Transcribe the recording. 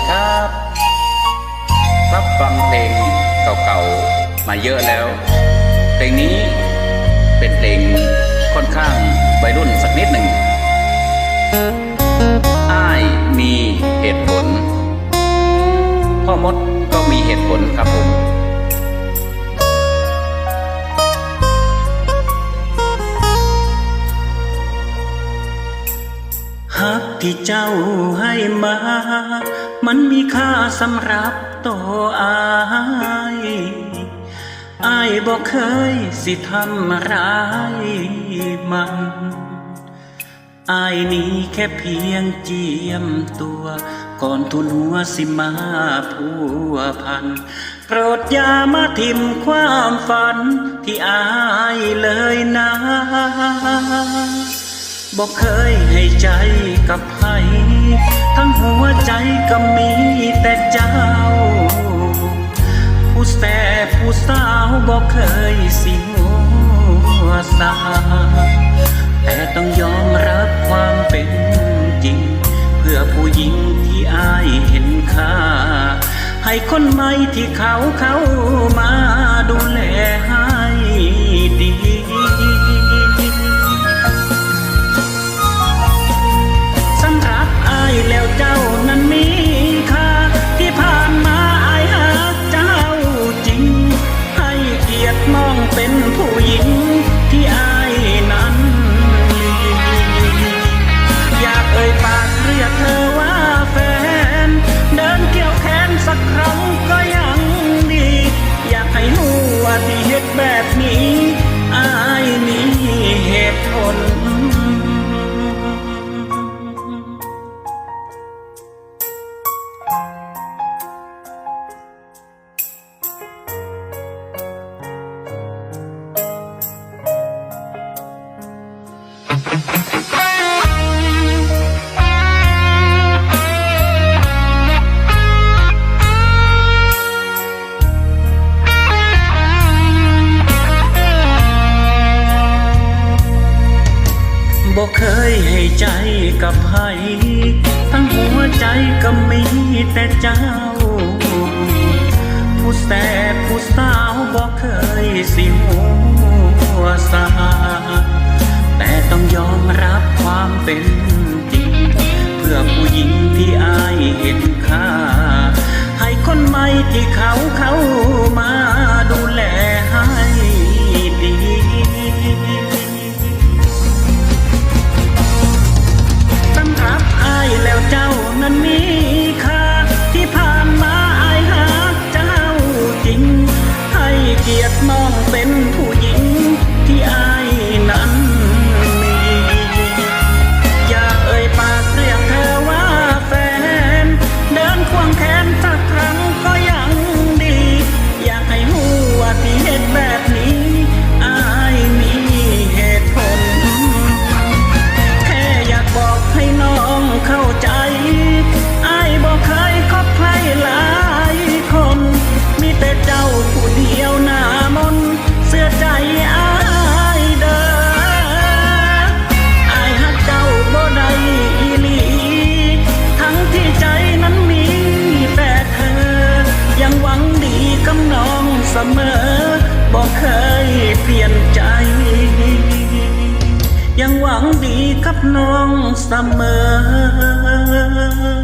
ดีครับรับฟังเพลงเก่าๆมาเยอะแล้ว เพลงนี้เป็นเพลงค่อนข้างวัยรุ่นสักนิดหนึ่งอ้ายมีเหตุผล พ่อมดก็มีเหตุผลครับผม ที่เจ้าให้มา มันมีค่าสำหรับตัวอายอายบอกเคยสิทำร้ายมันอายนี้แค่เพียงเจียมตัว ก่อนทุนหัวสิมาพัวพันโปรดอย่ามาทิมความฝันที่อายเลย บอกเคยให้ใจกับใครทั้งหัวใจก็มีแต่เจ้า ผู้แส่ผู้สาวบอกเคยสิหัวสาแต่ต้องยอมรับความเป็นจริง เพื่อผู้หญิงที่อายเห็นค่า ให้คนใหม่ที่เขาเข้ามาดูแลห้ดี ที่เหตุแบบนี้อายมีเหตุผล บอกเคยให้ใจกับใครทั้งหัวใจก็มีแต่เจ้า ผู้แสบผู้สาวบอกเคยสิหัวสาแต่ต้องยอมรับความเป็นจริง เพื่อผู้หญิงที่อายเห็นค่า ให้คนใหม่ที่เขาเขา น้องเข้าใจอายบอกเคยคบใครหลา น้องเสมอ